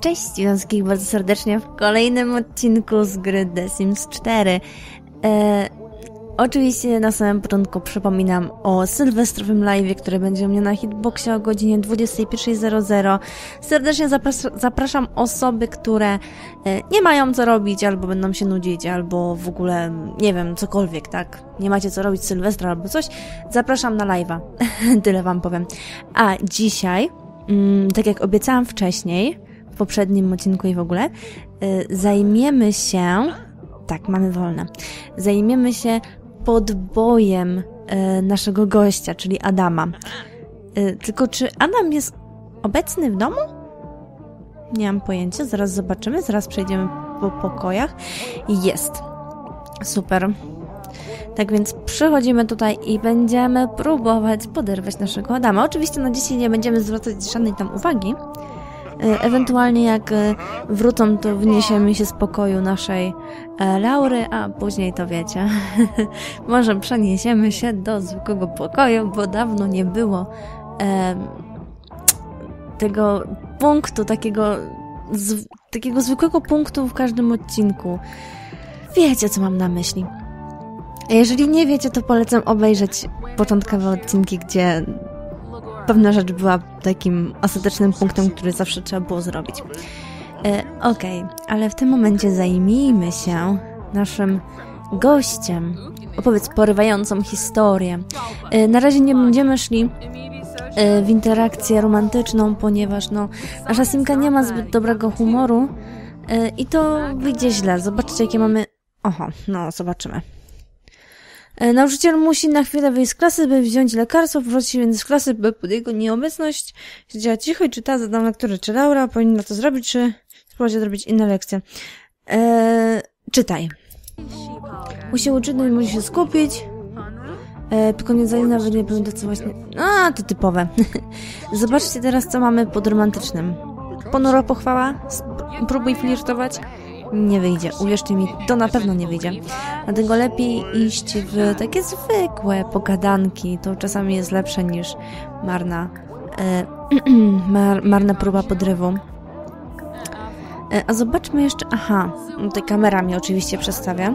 Cześć, wszystkich bardzo serdecznie w kolejnym odcinku z gry The Sims 4. E, oczywiście na samym początku przypominam o sylwestrowym live, który będzie u mnie na Hitboxie o godzinie 21.00. Serdecznie zapras- zapraszam osoby, które e, nie mają co robić, albo będą się nudzić, albo w ogóle, nie wiem, cokolwiek, tak? Nie macie co robić Sylwestra albo coś. Zapraszam na live'a. Tyle wam powiem. A dzisiaj, mm, tak jak obiecałam wcześniej, poprzednim odcinku i w ogóle, y, zajmiemy się, tak, mamy wolne, zajmiemy się podbojem y, naszego gościa, czyli Adama. Y, Tylko czy Adam jest obecny w domu? Nie mam pojęcia, zaraz zobaczymy, zaraz przejdziemy po pokojach. Jest. Super. Tak więc przychodzimy tutaj i będziemy próbować poderwać naszego Adama. Oczywiście na dzisiaj nie będziemy zwracać żadnej tam uwagi, Ewentualnie jak e, wrócą, to wniesiemy się z pokoju naszej e, Laury, a później to wiecie. Może przeniesiemy się do zwykłego pokoju, bo dawno nie było e, tego punktu, takiego, z, takiego zwykłego punktu w każdym odcinku. Wiecie, co mam na myśli. Jeżeli nie wiecie, to polecam obejrzeć początkowe odcinki, gdzie pewna rzecz była takim ostatecznym punktem, który zawsze trzeba było zrobić. E, Okej, ale w tym momencie zajmijmy się naszym gościem. Opowiedz porywającą historię. E, na razie nie będziemy szli e, w interakcję romantyczną, ponieważ no, nasza Simka nie ma zbyt dobrego humoru e, i to wyjdzie źle. Zobaczcie, jakie mamy... Oho, no, zobaczymy. E, Nauczyciel musi na chwilę wyjść z klasy, by wziąć lekarstwo, wrócić więc z klasy, by pod jego nieobecność siedziała cicho i czytała zadam lekturę. Czy Laura powinna to zrobić, czy spróbować odrobić inne lekcje? Eee, czytaj. Musi uczyć, no musi się skupić. E, koniec zdania nawet nie pamięta co właśnie... A, to typowe. Zobaczcie teraz, co mamy pod romantycznym. Ponura pochwała? Sp- Próbuj flirtować? Nie wyjdzie. Uwierzcie mi, to na pewno nie wyjdzie. Dlatego lepiej iść w takie zwykłe pogadanki. To czasami jest lepsze niż marna, e, mar, marna próba podrywu. E, a zobaczmy jeszcze... Aha, tutaj kamera mnie oczywiście przestawia.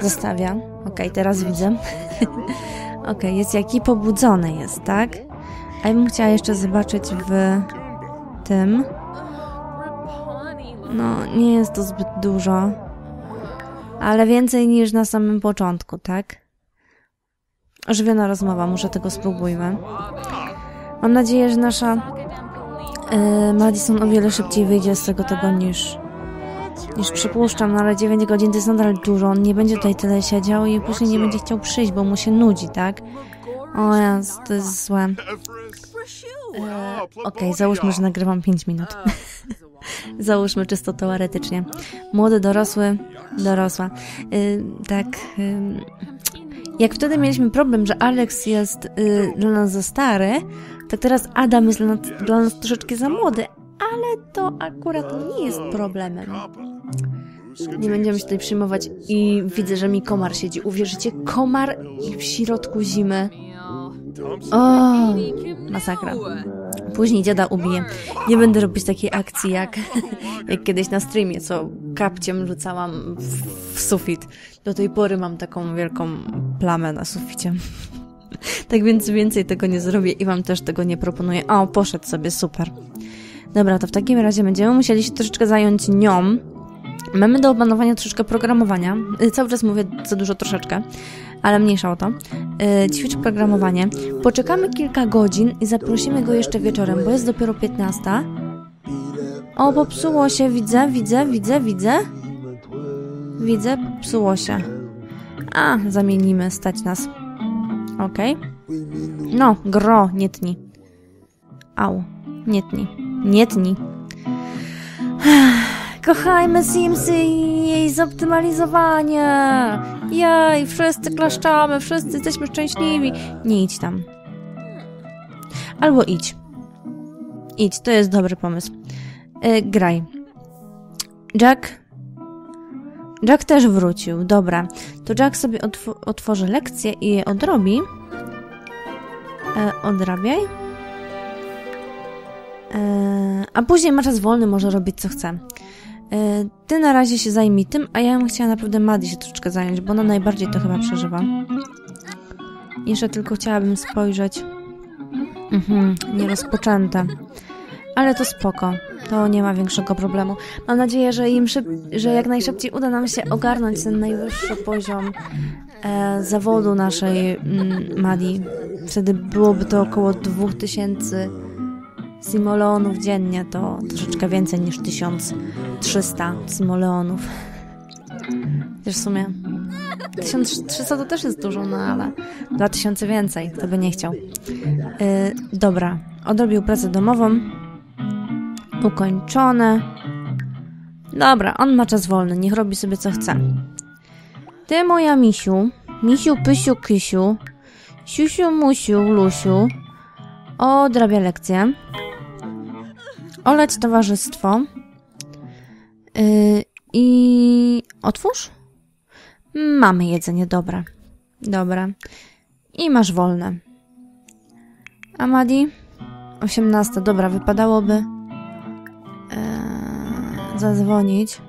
Zostawia. Okej, teraz widzę. Okej, jest jaki pobudzony jest, tak? A ja bym chciała jeszcze zobaczyć w tym. No, nie jest to zbyt dużo. Ale więcej niż na samym początku, tak? Ożywiona rozmowa, może tego spróbujmy. Mam nadzieję, że nasza e, Madison o wiele szybciej wyjdzie z tego tego niż niż przypuszczam, no ale 9 godzin to jest nadal dużo. On nie będzie tutaj tyle siedział i później nie będzie chciał przyjść, bo mu się nudzi, tak? O jest, to jest złe. E, Okej, załóżmy, że nagrywam 5 minut. Załóżmy czysto teoretycznie. Młody, dorosły, dorosła. Y, tak. Y, jak wtedy mieliśmy problem, że Alex jest y, dla nas za stary, tak teraz Adam jest dla nas, dla nas troszeczkę za młody, ale to akurat nie jest problemem. Nie będziemy się tutaj przyjmować i widzę, że mi komar siedzi. Uwierzycie? Komar w środku zimy. O, masakra. Później dziada ubiję. Nie będę robić takiej akcji jak, jak kiedyś na streamie, co kapciem rzucałam w, w sufit. Do tej pory mam taką wielką plamę na suficie. Tak więc więcej tego nie zrobię i wam też tego nie proponuję. O, poszedł sobie, super. Dobra, to w takim razie będziemy musieli się troszeczkę zająć nią. Mamy do opanowania troszeczkę programowania. Y, Cały czas mówię za dużo troszeczkę, ale mniejsza o to. Yy, ćwicz programowanie. Poczekamy kilka godzin i zaprosimy go jeszcze wieczorem, bo jest dopiero 15. O, popsuło się, widzę, widzę, widzę, widzę. Widzę, popsuło się. A, zamienimy, stać nas. Okej. No, gro, nie tni. Au, nie tni. Nie tni. Kochajmy Simsy i jej zoptymalizowanie. Jej, wszyscy klaszczamy, wszyscy jesteśmy szczęśliwi. Nie idź tam. Albo idź. Idź, to jest dobry pomysł. E, graj. Jack. Jack też wrócił. Dobra. To Jack sobie otw- otworzy lekcję i je odrobi. E, odrabiaj. E, a później ma czas wolny, może robić co chce. E, ty na razie się zajmij tym, a ja bym chciała naprawdę Madi się troszeczkę zająć, bo ona najbardziej to chyba przeżywa. Jeszcze tylko chciałabym spojrzeć. Mhm, nierozpoczęte. Ale to spoko. To nie ma większego problemu. Mam nadzieję, że im szyb... że jak najszybciej uda nam się ogarnąć ten najwyższy poziom e, zawodu naszej mm, Madi. Wtedy byłoby to około 2000 simoleonów dziennie. To troszeczkę więcej niż 1300 simoleonów. W sumie 1300 to też jest dużo, no ale 2000 więcej, kto by nie chciał. Yy, dobra, odrobił pracę domową. Ukończone. Dobra, on ma czas wolny, niech robi sobie co chce. Ty, moja misiu, misiu, pysiu, kysiu, siusiu, musiu, lusiu, odrabia lekcję. Oleć towarzystwo. Yy, I otwórz? Mamy jedzenie, dobra. Dobra. I masz wolne. Amadi? 18. Dobra, wypadałoby ee, zadzwonić.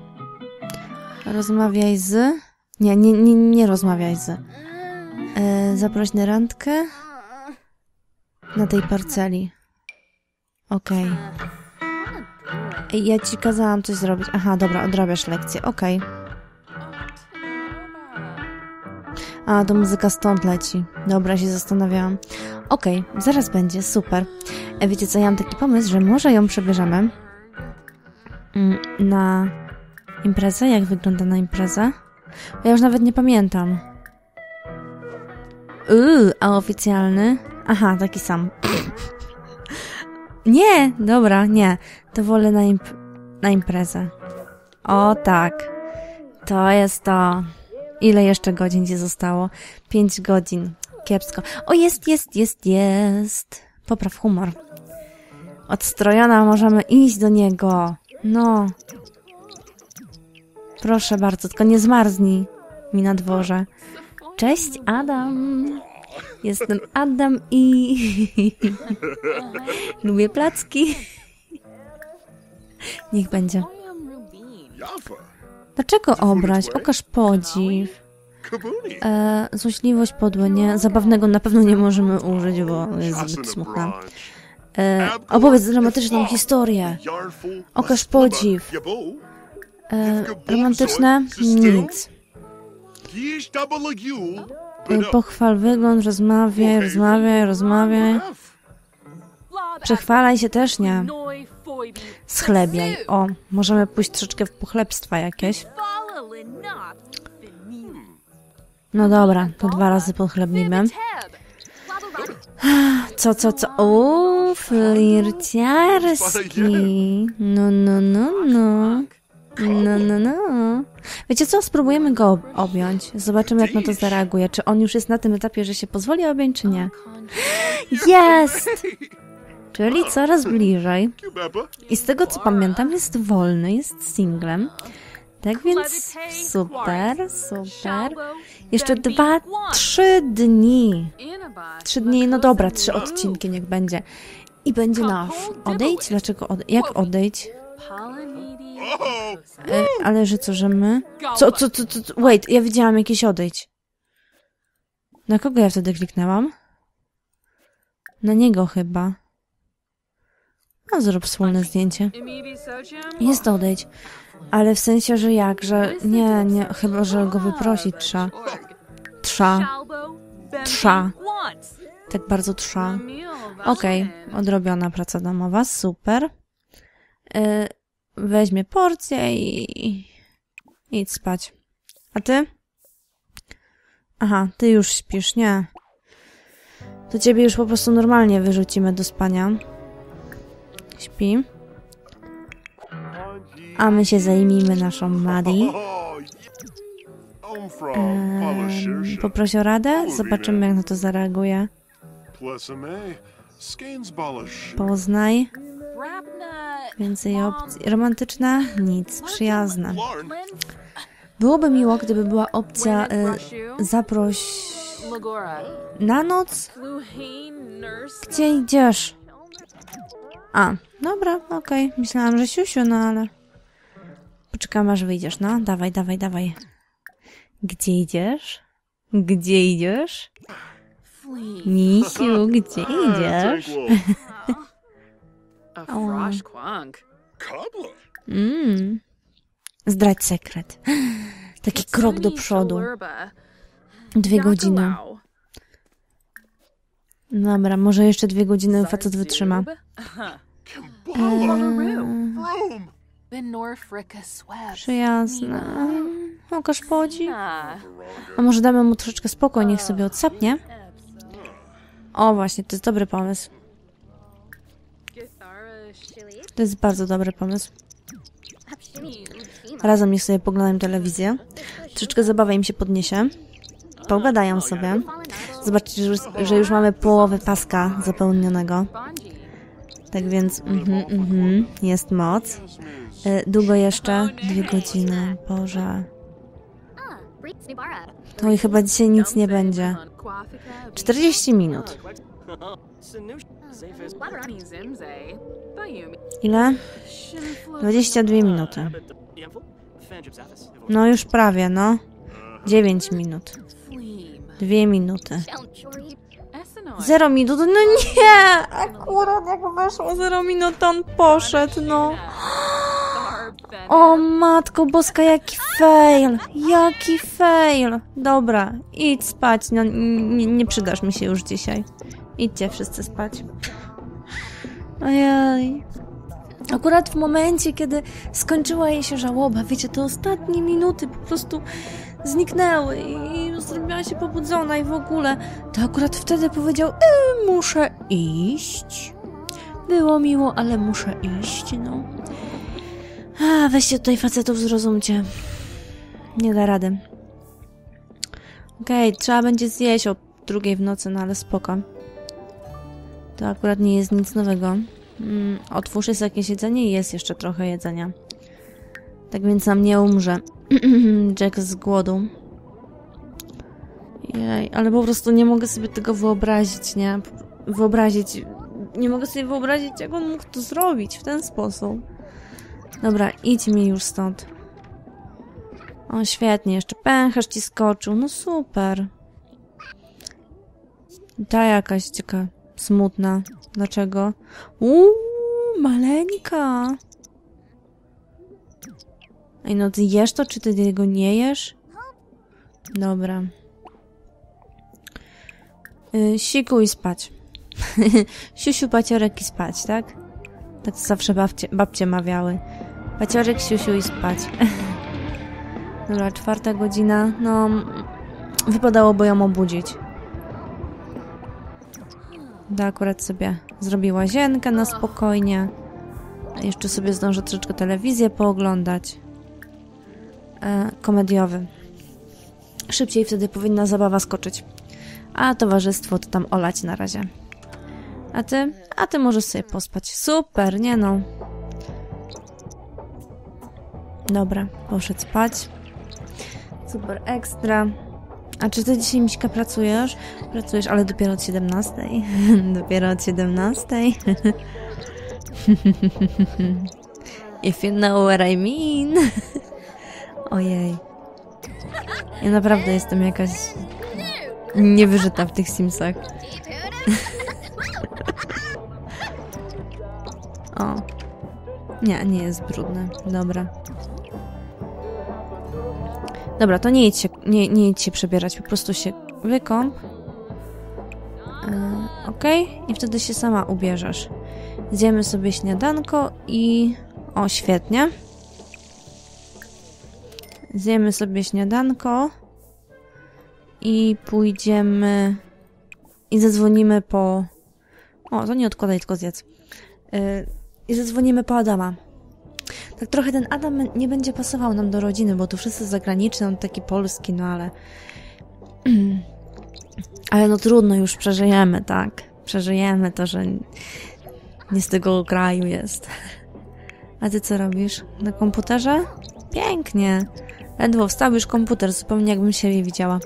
Rozmawiaj z... Nie, nie, nie, nie rozmawiaj z... E, zaproś na randkę na tej parceli. Okej. Okay. Ja ci kazałam coś zrobić. Aha, dobra, odrabiasz lekcję. Okej. Okay. A, to muzyka stąd leci. Dobra, się zastanawiałam. Okej, okay, zaraz będzie, super. E, wiecie co, ja mam taki pomysł, że może ją przebierzemy mm, na imprezę. Jak wygląda na imprezę? Ja już nawet nie pamiętam. Uuu, a oficjalny? Aha, taki sam. Nie, dobra, nie. To wolę na, imp na imprezę. O tak. To jest to. Ile jeszcze godzin ci zostało? Pięć godzin. Kiepsko. O, jest, jest, jest, jest. Popraw humor. Odstrojona, możemy iść do niego. No. Proszę bardzo, tylko nie zmarznij mi na dworze. Cześć, Adam. Jestem Adam i... Lubię placki. Niech będzie. Dlaczego obrać? Okaż podziw. E, złośliwość podłe, nie? Zabawnego na pewno nie możemy użyć, bo jest zbyt smutna. E, opowiedz dramatyczną historię. Okaż podziw. E, romantyczne? Nic. Pochwal wygląd, rozmawiaj, rozmawiaj, rozmawiaj. Przechwalaj się też nie. Schlebiaj. O, możemy pójść troszeczkę w pochlebstwa jakieś. No dobra, to dwa razy pochlebnimy. Co, co, co? O, flirciarski. No, no, no, no. No, no, no. Wiecie co? Spróbujemy go objąć. Zobaczymy, jak na to zareaguje. Czy on już jest na tym etapie, że się pozwoli objąć, czy nie? Jest! Czyli coraz bliżej. I z tego, co pamiętam, jest wolny, jest singlem. Tak więc super, super. Jeszcze dwa, trzy dni. Trzy dni, no dobra, trzy odcinki niech będzie. I będzie nasz. Odejdź? Dlaczego odejdź? Jak odejdź? E, ale że co, że my? Co, co, co, co, wait, ja widziałam jakieś odejdź. Na kogo ja wtedy kliknęłam? Na niego chyba. No, zrób wspólne zdjęcie. Jest odejdź. Ale w sensie, że jak, że nie, nie, chyba, że go wyprosić trza. Trza. Trza. Tak bardzo trza. Okej, okay. odrobiona praca domowa, super. Yy, weźmie porcję i... idź spać. A ty? Aha, ty już śpisz, nie. To ciebie już po prostu normalnie wyrzucimy do spania. Śpi. A my się zajmijmy naszą Maddie. Eee, poprosi o radę? Zobaczymy, jak na to zareaguje. Poznaj. Więcej opcji. Romantyczna? Nic. Przyjazna. Byłoby miło, gdyby była opcja y, zaproś na noc. Gdzie idziesz? A, dobra, okej. Myślałam, że siusiu, no ale... Poczekam, aż wyjdziesz, no. Dawaj, dawaj, dawaj. Gdzie idziesz? Gdzie idziesz? Misiu, gdzie idziesz? A frosh quank. Cobbler. Mm. Zdradź sekret. Taki krok do przodu. Dwie godziny. Dobra, może jeszcze dwie godziny facet wytrzyma. Eee, przyjazne. Pokaż podzi. A może damy mu troszeczkę spokój, niech sobie odsapnie? O, właśnie, to jest dobry pomysł. To jest bardzo dobry pomysł. Razem niech sobie poglądają telewizję. Troszeczkę zabawa im się podniesie. Pogadają sobie. Zobaczcie, że już, mamy połowę paska zapełnionego. Tak więc, mhm, mhm, jest moc. E, Długo jeszcze? Dwie godziny. Boże. To i chyba dzisiaj nic nie będzie. 40 minut. Ile? 22 minuty. No już prawie, no. 9 minut. 2 minuty. Zero minut? No nie! Akurat jak weszło 0 minut, to on poszedł, no. O matko boska, jaki fail! Jaki fail! Dobra, idź spać, no nie, nie przydasz mi się już dzisiaj. Idźcie wszyscy spać. Ojej. Akurat w momencie, kiedy skończyła jej się żałoba, wiecie, te ostatnie minuty po prostu zniknęły i zrobiła się pobudzona i w ogóle, to akurat wtedy powiedział, e, muszę iść. Było miło, ale muszę iść, no. A, weźcie tutaj facetów, zrozumcie. Nie da rady. Okej, trzeba będzie zjeść o drugiej w nocy, no ale spoko. To akurat nie jest nic nowego. Mm, otwórz jest jakieś jedzenie i jest jeszcze trochę jedzenia. Tak więc nam nie umrze. Jack z głodu. Jej, ale po prostu nie mogę sobie tego wyobrazić, nie? Wyobrazić. Nie mogę sobie wyobrazić, jak on mógł to zrobić w ten sposób. Dobra, idź mi już stąd. O, świetnie, jeszcze pęcherz ci skoczył. No super. Ta jakaś cieka smutna. Dlaczego? Uuu, maleńka. Ej, no ty jesz to, czy ty tego nie jesz? Dobra. Yy, siku i spać. Siusiu, paciorek i spać, tak? Tak zawsze babcie, babcie mawiały. Paciorek, siusiu i spać. Dobra, czwarta godzina. No, wypadałoby ją obudzić. Da akurat sobie zrobi łazienkę na spokojnie. Jeszcze sobie zdążę troszeczkę telewizję pooglądać. E, komediowy. Szybciej wtedy powinna zabawa skoczyć. A towarzystwo to tam olać na razie. A ty? A ty możesz sobie pospać. Super, nie no. Dobra, poszedł spać. Super ekstra. A czy ty dzisiaj, Miśka, pracujesz? Pracujesz, ale dopiero od 17. dopiero od 17. If you know what I mean. Ojej. Ja naprawdę jestem jakaś niewyżyta w tych Simsach. O. Nie, nie jest brudne. Dobra. Dobra, to nie idź się, nie, nie idź się przebierać, po prostu się wykąp. Yy, ok? I wtedy się sama ubierzesz. Zjemy sobie śniadanko i... O, świetnie. Zjemy sobie śniadanko i pójdziemy i zadzwonimy po... O, to nie odkładaj, tylko zjedz. Yy, I zadzwonimy po Adama. Tak trochę ten Adam nie będzie pasował nam do rodziny, bo tu wszyscy zagraniczni, on taki polski, no ale... Ale no trudno, już przeżyjemy, tak? Przeżyjemy to, że nie z tego kraju jest. A ty co robisz? Na komputerze? Pięknie. Ledwo wstał już komputer, zupełnie jakbym siebie widziała.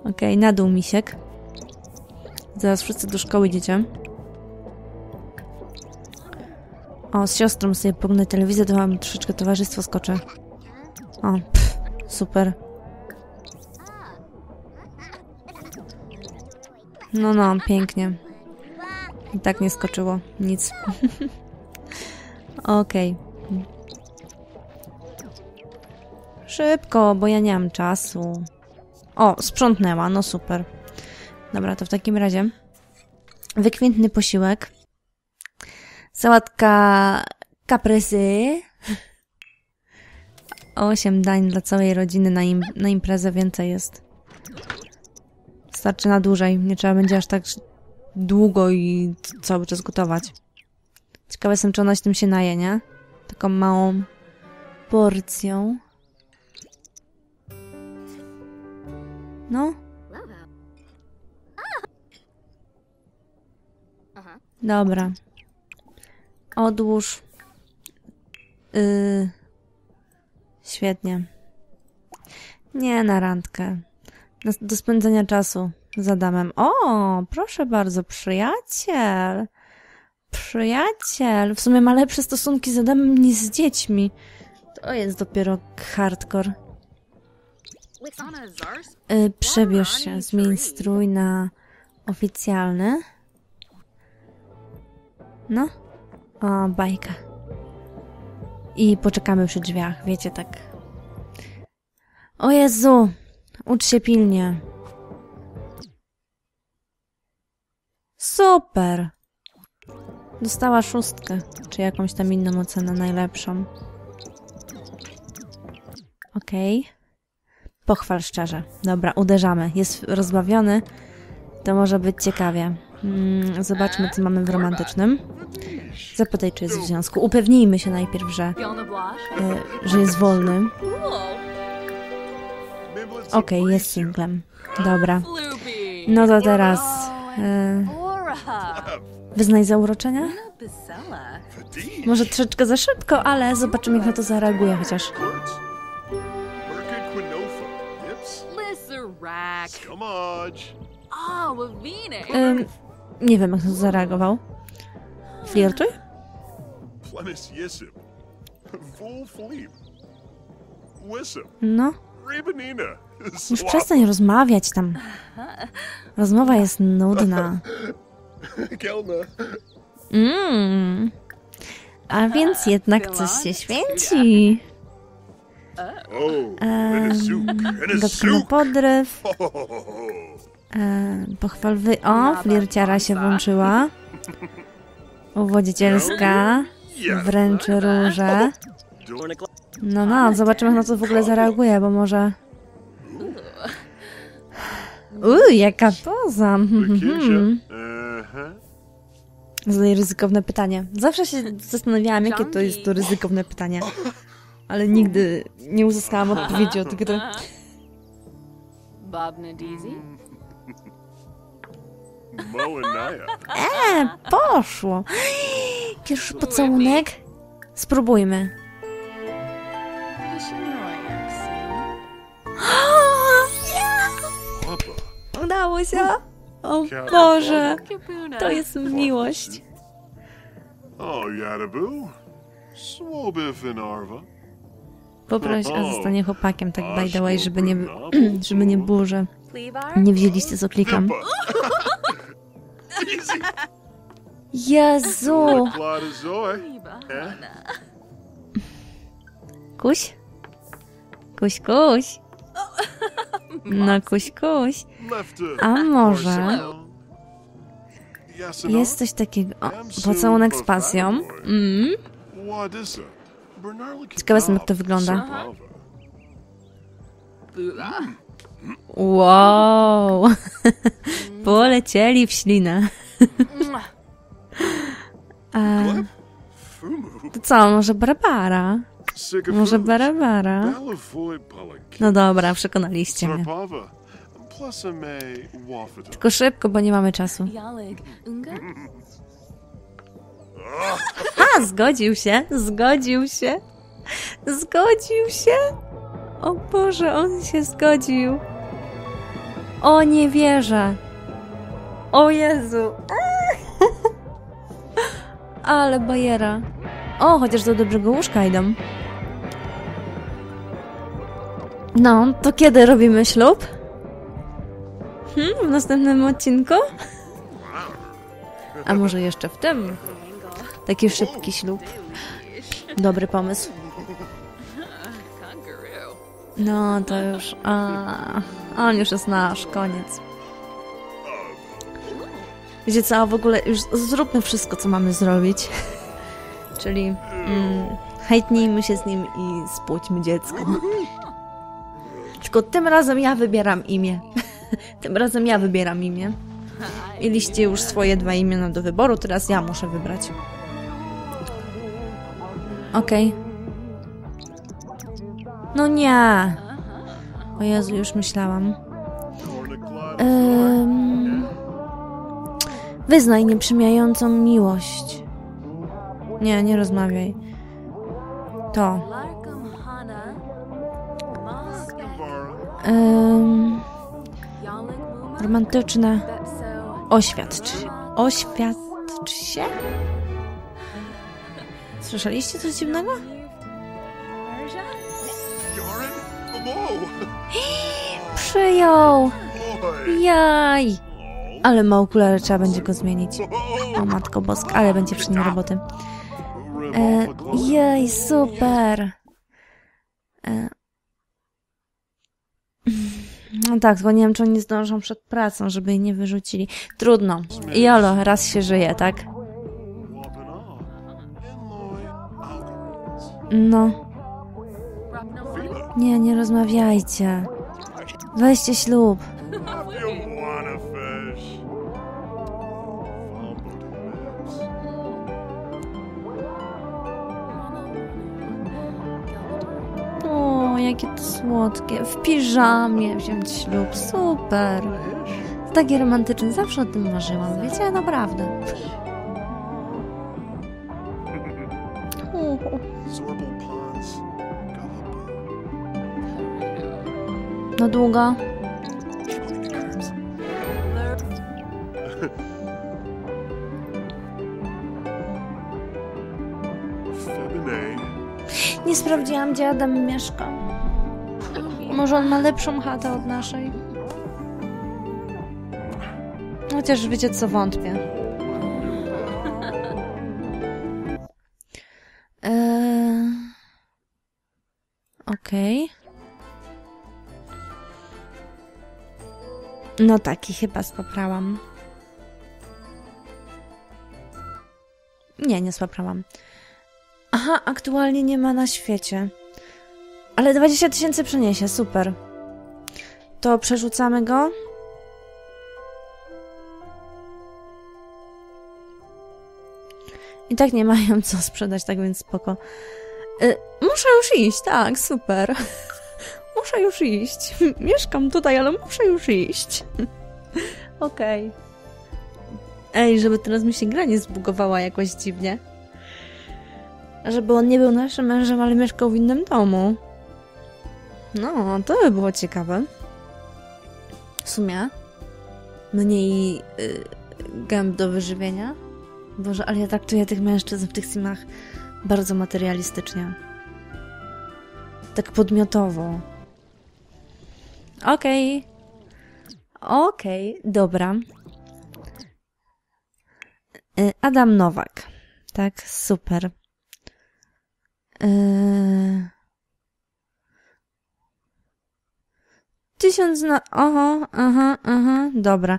Okej, okay, na dół misiek. Zaraz wszyscy do szkoły dziecię. O, z siostrą sobie pognę telewizję, to mam troszeczkę towarzystwo skoczę. O, pff, super. No, no, pięknie. I tak nie skoczyło. Nic. Okej. Szybko, bo ja nie mam czasu. O, sprzątnęła, no super. Dobra, to w takim razie wykwintny posiłek. Sałatka kaprysy. Osiem dań dla całej rodziny na, im na imprezę więcej jest. Starczy na dłużej. Nie trzeba będzie aż tak długo i cały czas gotować. Ciekawa jestem, czy ona się tym się naje, nie? Taką małą porcją. No. Dobra. Odłóż. Yy. Świetnie. Nie na randkę. Do, spędzenia czasu z Adamem. O, proszę bardzo, przyjaciel. Przyjaciel. W sumie ma lepsze stosunki z Adamem niż z dziećmi. To jest dopiero hardcore. Y, przebierz się, zmień strój na oficjalny. No. O, bajka. I poczekamy przy drzwiach, wiecie, tak. O Jezu! Ucz się pilnie. Super! Dostała szóstkę, czy jakąś tam inną ocenę, najlepszą. Okej. Pochwal szczerze. Dobra, uderzamy. Jest rozbawiony. To może być ciekawie. Mm, zobaczmy, co mamy w romantycznym. Zapytaj, czy jest w związku. Upewnijmy się najpierw, że, y, że jest wolny. Okej, jest singlem. Dobra. No to teraz... Y, wyznaj zauroczenia? Może troszeczkę za szybko, ale zobaczymy, jak na to zareaguje chociaż. Ym, nie wiem, jak na to zareagował. Flirtuj? No. Już przestań rozmawiać tam. Rozmowa jest nudna. Kelna. Mm. A więc jednak coś się święci. A Dotknę podryw. E, pochwal wy... O, flirciara się włączyła. Uwodzicielska. Wręczy róże. No, no, zobaczymy, na to w ogóle zareaguje, bo może... Uj, jaka poza. Zadaję ryzykowne pytanie. Zawsze się zastanawiałam, jakie to jest to ryzykowne pytanie. Ale nigdy nie uzyskałam odpowiedzi od gry. Bob Nadizi. E, poszło. Pierwszy pocałunek? Spróbujmy. Udało się. O Boże, to jest miłość. Yadaboo. Swobif in Arva. Poproś, a zostanie chłopakiem, tak by the way, żeby nie, żeby nie było, że nie wzięliście co klikam. Jezu! Kuś? Kuś, kuś. No, kuś, kuś. A może jest coś takiego... O, pocałunek z pasją. Mm. Ciekawe jestem, jak to wygląda. Wow! Polecieli w ślinę. A, to co, może Barbara? Może Barbara? No dobra, przekonaliście mnie. Tylko szybko, bo nie mamy czasu. A, zgodził się, zgodził się, zgodził się. O Boże, on się zgodził. O, nie wierzę. O Jezu. Ale bajera. O, chociaż do dobrego łóżka idą. No, to kiedy robimy ślub? Hmm, w następnym odcinku? A może jeszcze w tym? Taki szybki ślub. Dobry pomysł. No, to już... A, on już jest nasz, koniec. Wiecie co, w ogóle już zróbmy wszystko, co mamy zrobić. Czyli mm, hejtnijmy się z nim i spłóćmy dziecko. Tylko tym razem ja wybieram imię. tym razem ja wybieram imię. Mieliście już swoje dwa imiona do wyboru, teraz ja muszę wybrać. Okej. No nie. O Jezu, już myślałam. Ym... Wyznaj nieprzymijającą miłość. Nie, nie rozmawiaj. To. Muma. Romantyczne. Oświadcz. Oświadcz się? Słyszeliście coś dziwnego? Marja? Yaren? Przyjął! Jaj! Ale ma okulary, trzeba będzie go zmienić. O matko boska, ale będzie przy nim roboty. E, jej, super! E, no tak, tylko nie wiem, czy oni zdążą przed pracą, żeby jej nie wyrzucili. Trudno. Jolo, raz się żyje, tak? No. Nie, nie rozmawiajcie. Weźcie ślub. O, jakie to słodkie. W piżamie wziąć ślub. Super. Takie romantyczne. Zawsze o tym marzyłam. Wiecie, naprawdę. No długo? Nie sprawdziłam, gdzie Adam mieszka. Może on ma lepszą chatę od naszej. Chociaż wiecie co, wątpię. Eee... Okej. No taki chyba spaprałam. Nie, nie spaprałam. Aha, aktualnie nie ma na świecie. Ale 20 tysięcy przeniesie, super. To przerzucamy go. I tak nie mają co sprzedać, tak więc spoko. Y, muszę już iść, tak, super. Muszę już iść. Mieszkam tutaj, ale muszę już iść. Okej. Ej, żeby teraz mi się gra nie zbugowała jakoś dziwnie. Żeby on nie był naszym mężem, ale mieszkał w innym domu. No, to by było ciekawe. W sumie. Mniej y, gęb do wyżywienia. Boże, ale ja traktuję tych mężczyzn w tych simach bardzo materialistycznie. Tak podmiotowo. Okej. Okej, dobra. Y, Adam Nowak. Tak, super. Yy... Tysiąc na... Oho, aha, aha, dobra.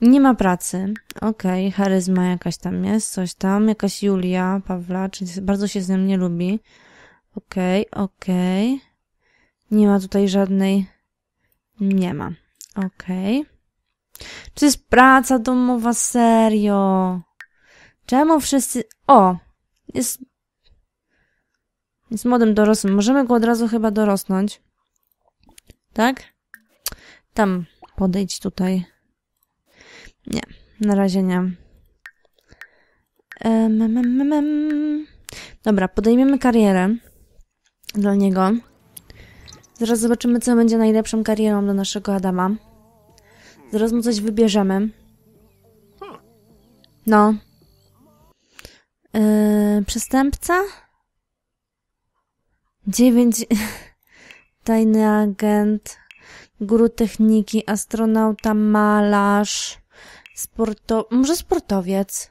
Nie ma pracy. Okej, okay. charyzma jakaś tam jest, coś tam. Jakaś Julia Pawla, czyli bardzo się z nim nie lubi. Okej, okay, okej. Okay. Nie ma tutaj żadnej... Nie ma. Okej. Okay. Czy jest praca domowa? Serio? Czemu wszyscy... O! Jest jest młodym dorosłym. Możemy go od razu chyba dorosnąć. Tak? Tam podejdź tutaj. Nie, na razie nie. Dobra, podejmiemy karierę dla niego. Zaraz zobaczymy, co będzie najlepszą karierą dla naszego Adama. Zaraz mu coś wybierzemy. No. Yy, przestępca? Dziewięć... Tajny agent, guru techniki, astronauta, malarz, sporto... Może sportowiec?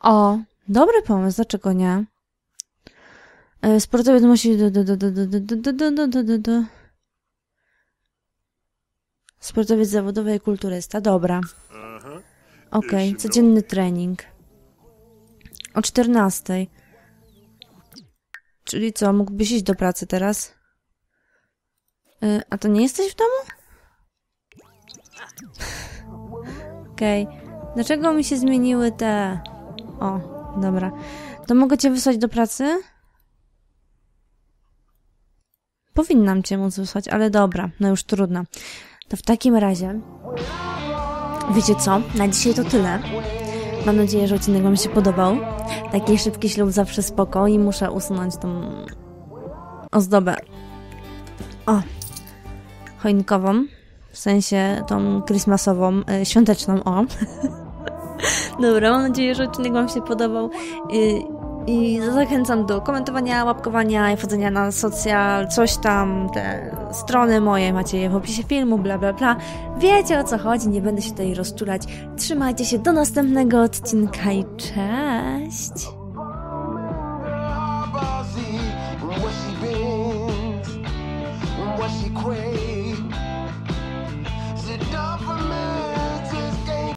O, dobry pomysł, dlaczego nie? E, Sportowiec musi... do- do- do- do- do- do- do- do- do- do- do- do. Sportowiec zawodowy i kulturysta, dobra. Uh-huh. Okej, Jeśli codzienny trening. O 14. Czyli co, mógłbyś iść do pracy teraz? Y, a to nie jesteś w domu? Okej. Dlaczego mi się zmieniły te... O, dobra. To mogę cię wysłać do pracy? Powinnam cię móc wysłać, ale dobra, no już trudno. To w takim razie... Wiecie co? Na dzisiaj to tyle. Mam nadzieję, że odcinek Wam się podobał. Taki szybki ślub zawsze spoko i muszę usunąć tą ozdobę. O! Choinkową. W sensie tą christmasową, y, świąteczną, o. Dobra, mam nadzieję, że odcinek Wam się podobał. Y, I zachęcam do komentowania, łapkowania i wchodzenia na social, coś tam, te strony moje macie je w opisie filmu, bla bla bla. Wiecie o co chodzi, nie będę się tutaj rozczulać. Trzymajcie się do następnego odcinka i cześć!